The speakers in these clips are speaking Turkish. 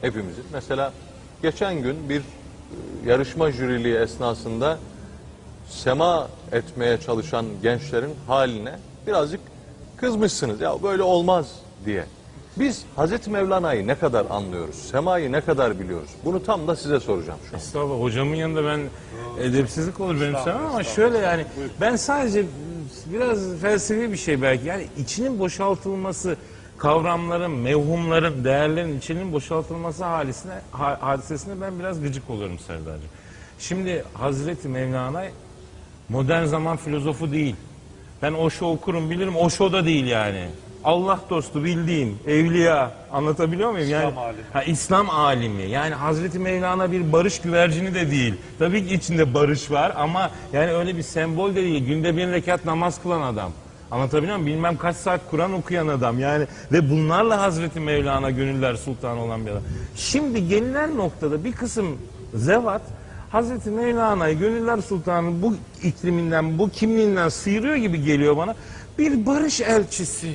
hepimizin. Mesela geçen gün bir e, yarışma jüriliği esnasında sema etmeye çalışan gençlerin haline birazcık kızmışsınız. Ya böyle olmaz diye. Biz Hazreti Mevlana'yı ne kadar anlıyoruz? Semayı ne kadar biliyoruz? Bunu tam da size soracağım şu an. Estağfurullah hocamın yanında ben edepsizlik olur benim sana ama şöyle yani ben sadece biraz felsefi bir şey belki yani içinin boşaltılması kavramların, mevhumların, değerlerin içinin boşaltılması halisine, ha- hadisesine ben biraz gıcık oluyorum Serdar'cığım. Şimdi Hazreti Mevlana modern zaman filozofu değil. Ben Osho okurum bilirim. Osho da değil yani. Allah dostu bildiğim evliya anlatabiliyor muyum? Yani, İslam alimi. Ha, İslam alimi. Yani Hazreti Mevlana bir barış güvercini de değil. Tabii ki içinde barış var ama yani öyle bir sembol de değil. Günde bir rekat namaz kılan adam. Anlatabiliyor muyum? Bilmem kaç saat Kur'an okuyan adam yani. Ve bunlarla Hazreti Mevlana gönüller sultanı olan bir adam. Şimdi gelinen noktada bir kısım zevat Hazreti Mevlana'yı Gönüller Sultanı bu ikliminden, bu kimliğinden sıyırıyor gibi geliyor bana. Bir barış elçisi,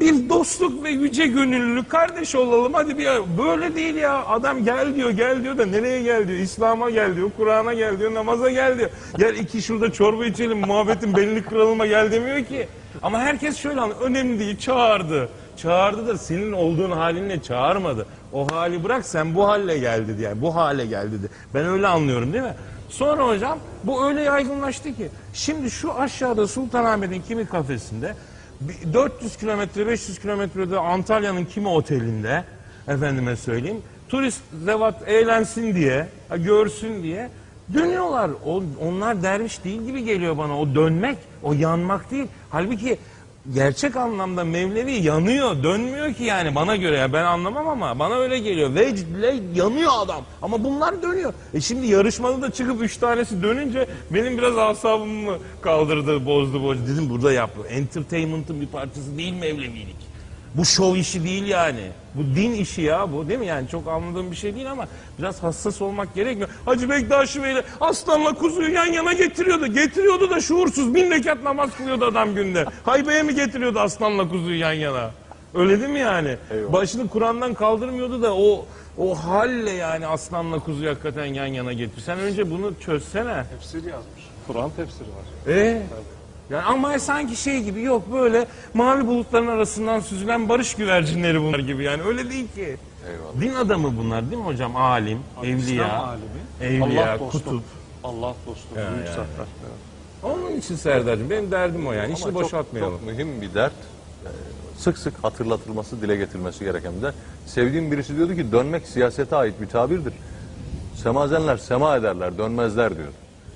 bir dostluk ve yüce gönüllü kardeş olalım hadi bir böyle değil ya. Adam gel diyor gel diyor da nereye gel diyor? İslam'a gel diyor Kur'an'a gel diyor namaza gel diyor. Gel iki şurada çorba içelim muhabbetin belini kıralıma gel demiyor ki. Ama herkes şöyle anlıyor. Önemli değil çağırdı. Çağırdı da senin olduğun halinle çağırmadı. O hali bırak sen bu halle geldi diye yani bu hale geldi dedi. Ben öyle anlıyorum değil mi? Sonra hocam bu öyle yaygınlaştı ki şimdi şu aşağıda Sultanahmet'in kimi kafesinde 400 kilometre 500 kilometrede Antalya'nın kimi otelinde efendime söyleyeyim turist zevat eğlensin diye görsün diye dönüyorlar. O, onlar derviş değil gibi geliyor bana. O dönmek, o yanmak değil. Halbuki gerçek anlamda Mevlevi yanıyor, dönmüyor ki yani bana göre ya ben anlamam ama bana öyle geliyor. Vecdle yanıyor adam ama bunlar dönüyor. E şimdi yarışmada da çıkıp üç tanesi dönünce benim biraz asabımı kaldırdı, bozdu, bozdu. Dedim burada yaptı. Entertainment'ın bir parçası değil Mevlevilik. Bu şov işi değil yani. Bu din işi ya bu değil mi? Yani çok anladığım bir şey değil ama biraz hassas olmak gerekmiyor. Hacı Bektaşi Bey'le aslanla kuzuyu yan yana getiriyordu. Getiriyordu da şuursuz bin rekat namaz kılıyordu adam günde. Haybe'ye mi getiriyordu aslanla kuzuyu yan yana? Öyle değil mi yani? Eyvallah. Başını Kur'an'dan kaldırmıyordu da o o halle yani aslanla kuzuyu hakikaten yan yana getir. Sen önce bunu çözsene. Tefsir yazmış. Kur'an tefsiri var. E yani ama sanki şey gibi yok böyle mavi bulutların arasından süzülen barış güvercinleri bunlar gibi yani öyle değil ki. Eyvallah. Din adamı bunlar değil mi hocam? Alim, evliya, alimi. evliya, Allah dostu. kutup. Allah dostu. Ya, büyük ya, zatlar. Evet. Onun için Serdar'cığım benim derdim o yani. Ama İşini çok- boşaltmayalım. Çok mühim bir dert. Ee, Sık sık hatırlatılması, dile getirilmesi gereken bir dert. Sevdiğim birisi diyordu ki dönmek siyasete ait bir tabirdir. Semazenler sema ederler, dönmezler diyor.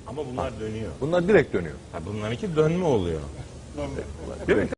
Ama bunlar dönüyor. Bunlar direkt dönüyor. Ha, bunlarınki dönme oluyor. Değil mi?